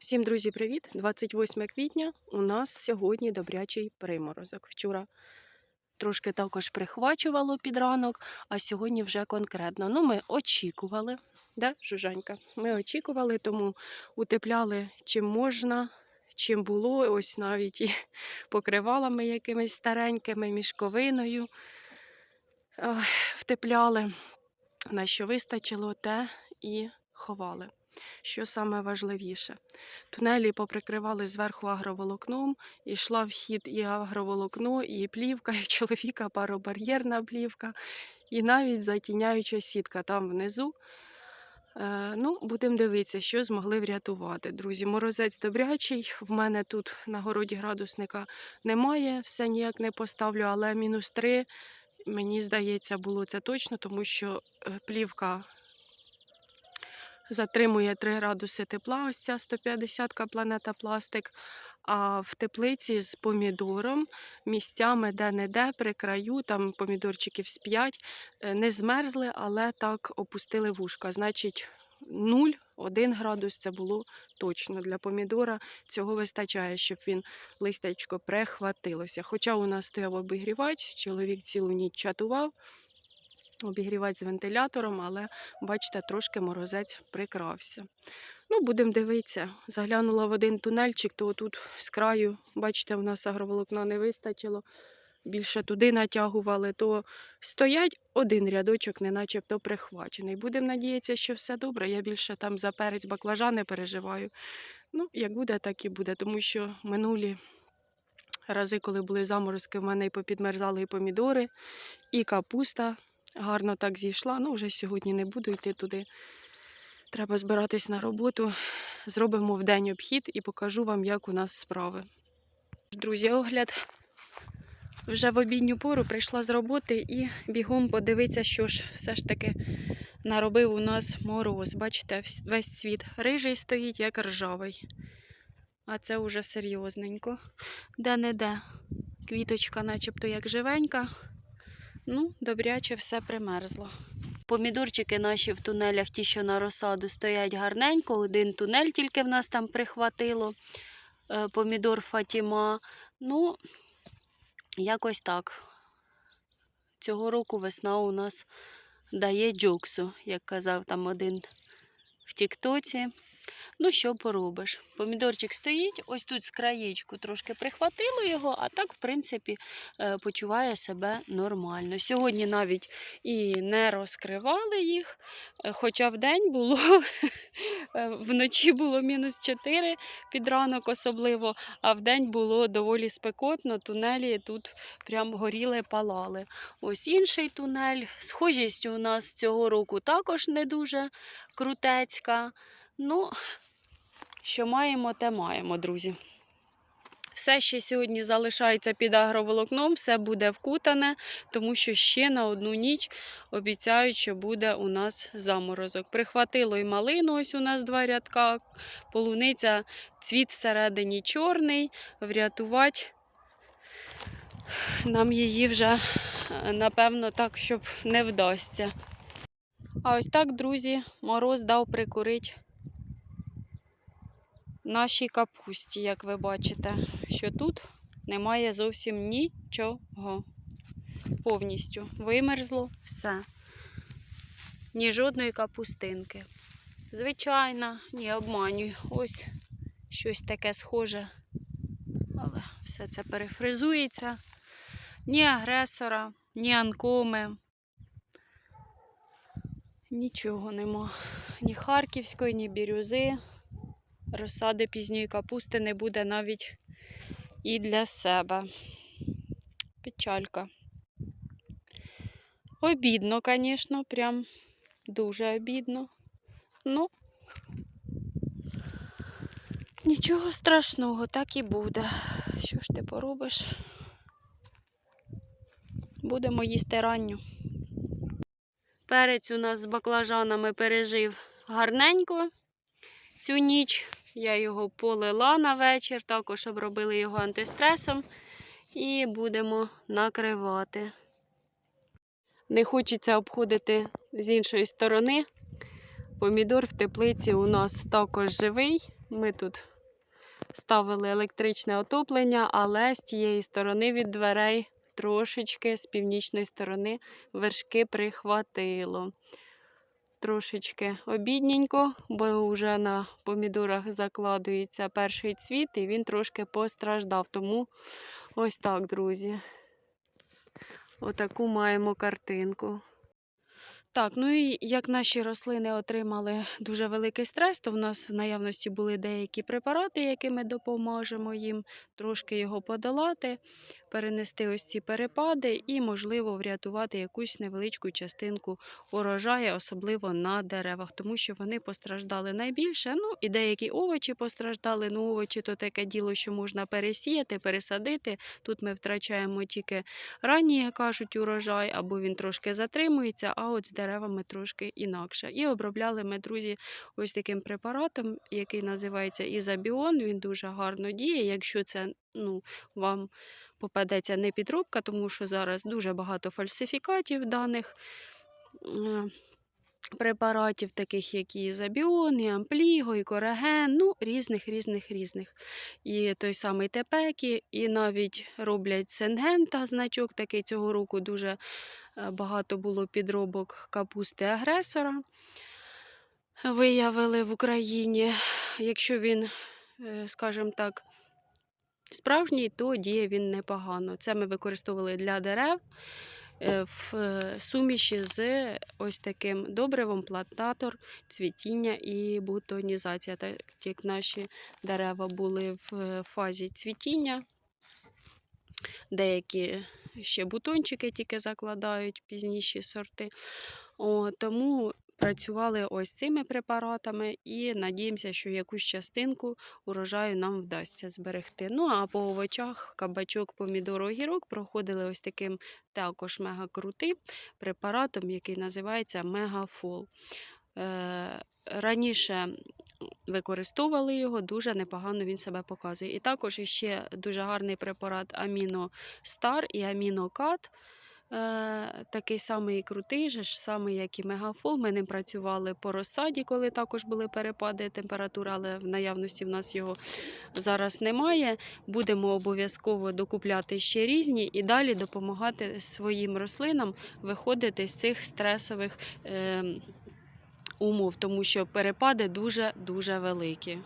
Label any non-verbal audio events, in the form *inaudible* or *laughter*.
Всім, друзі, привіт! 28 квітня. У нас сьогодні добрячий приморозок. Вчора трошки також прихвачувало під ранок, а сьогодні вже конкретно. Ну, ми очікували, да, Жужанька? Ми очікували, тому утепляли чим можна, чим було. Ось навіть і *laughs* покривалами якимись старенькими, мішковиною втепляли. На що вистачило, те і ховали. Що саме важливіше? Тунелі поприкривали зверху агроволокном, і йшла в хід і агроволокно, і плівка, *laughs* і чоловіка паробар'єрна плівка, і навіть затіняюча сітка там внизу. Е, ну, будемо дивитися, що змогли врятувати. Друзі, морозець добрячий. В мене тут на городі градусника немає, все ніяк не поставлю, але мінус 3, мені здається, було це точно, тому що е, плівка затримує 3 градуси тепла, ось ця 150-ка планета пластик. А в теплиці з помідором місцями де-не-де при краю, там помідорчиків з 5, е, не змерзли, але так опустили вушка. Значить, 0-1 градус це було точно для помідора. Цього вистачає, щоб він листячко прихватилося. Хоча у нас стояв обігрівач, чоловік цілу ніч чатував обігрівач з вентилятором, але бачите, трошки морозець прикрався. Ну, будемо дивитися. Заглянула в один тунельчик, то тут з краю, бачите, у нас агроволокна не вистачило. Більше туди натягували, то стоять один рядочок, не начебто прихвачений. Будемо надіятися, що все добре. Я більше там за перець баклажани переживаю. Ну, як буде, так і буде, тому що минулі рази, коли були заморозки, в мене і попідмерзали і помідори, і капуста гарно так зійшла. Ну, вже сьогодні не буду йти туди. Треба збиратись на роботу. Зробимо в день обхід і покажу вам, як у нас справи. Друзі, огляд. Вже в обідню пору прийшла з роботи і бігом подивитися, що ж все ж таки наробив у нас мороз. Бачите, весь цвіт рижий стоїть, як ржавий. А це вже серйозненько. Де-не-де. Квіточка, начебто, як живенька. Ну, добряче все примерзло. Помідорчики наші в тунелях, ті, що на розсаду, стоять гарненько. Один тунель тільки в нас там прихватило. Е, Помідор Фатіма. Ну, якось так. Цього року весна у нас дає джоксу, як казав там один в Тіктоці. Ну, що поробиш? Помідорчик стоїть, ось тут з краєчку трошки прихватило його, а так, в принципі, е, почуває себе нормально. Сьогодні навіть і не розкривали їх, е, хоча в день було, *laughs* е, вночі було мінус 4 під ранок особливо, а в день було доволі спекотно, тунелі тут прям горіли, палали. Ось інший тунель. Схожість у нас цього року також не дуже крутецька. Ну, що маємо, те маємо, друзі. Все ще сьогодні залишається під агроволокном, все буде вкутане, тому що ще на одну ніч обіцяють, що буде у нас заморозок. Прихватило і малину, ось у нас два рядка, полуниця, цвіт всередині чорний, врятувати нам її вже, е, напевно, так, щоб не вдасться. А ось так, друзі, мороз дав прикурить нашій капусті, як ви бачите, що тут немає зовсім нічого. Повністю вимерзло все. Ні жодної капустинки. Звичайно, ні, обманюю. Ось щось таке схоже. Але все це перефризується. Ні агресора, ні анкоми. Нічого нема. Ні харківської, ні бірюзи розсади пізньої капусти не буде навіть і для себе. Печалька. Обідно, звісно, прям дуже обідно. Ну, нічого страшного, так і буде. Що ж ти поробиш? Будемо їсти ранню. Перець у нас з баклажанами пережив гарненько цю ніч. Я його полила на вечір, також обробили його антистресом і будемо накривати. Не хочеться обходити з іншої сторони. Помідор в теплиці у нас також живий. Ми тут ставили електричне отоплення, але з тієї сторони від дверей трошечки з північної сторони вершки прихватило. Трошечки обідненько, бо вже на помідорах закладується перший цвіт, і він трошки постраждав. Тому ось так, друзі. Отаку маємо картинку. Так, ну і як наші рослини отримали дуже великий стрес, то в нас в наявності були деякі препарати, якими допоможемо їм трошки його подолати, перенести ось ці перепади і, можливо, врятувати якусь невеличку частинку урожаю, особливо на деревах, тому що вони постраждали найбільше. Ну і деякі овочі постраждали. Ну, овочі то таке діло, що можна пересіяти, пересадити. Тут ми втрачаємо тільки ранній, як кажуть, урожай, або він трошки затримується, а от з деревами трошки інакше. І обробляли ми, друзі, ось таким препаратом, який називається Ізабіон. Він дуже гарно діє. Якщо це ну, вам попадеться не підробка, тому що зараз дуже багато фальсифікатів даних. е, Препаратів, таких як і Забіон, і Ампліго, і Кораген, ну, різних, різних, різних. І той самий Тепекі, і навіть роблять Сенгента значок такий цього року дуже е, багато було підробок капусти агресора. Виявили в Україні. Якщо він, е, скажімо так, справжній, то діє він непогано. Це ми використовували для дерев е, в е, суміші з ось таким добривом, плантатор, цвітіння і бутонізація. Так як наші дерева були в е, фазі цвітіння. Деякі ще бутончики тільки закладають пізніші сорти. О, тому працювали ось цими препаратами і надіємося, що якусь частинку урожаю нам вдасться зберегти. Ну а по овочах, кабачок, помідор, огірок проходили ось таким також мегакрутим препаратом, який називається Мегафол. Е, раніше використовували його, дуже непогано він себе показує. І також іще дуже гарний препарат Аміно Стар і Амінокат. Е, такий самий крутий, же ж самий, як і мегафол. Ми ним працювали по розсаді, коли також були перепади температури, але в наявності в нас його зараз немає. Будемо обов'язково докупляти ще різні і далі допомагати своїм рослинам виходити з цих стресових е, умов, тому що перепади дуже-дуже великі.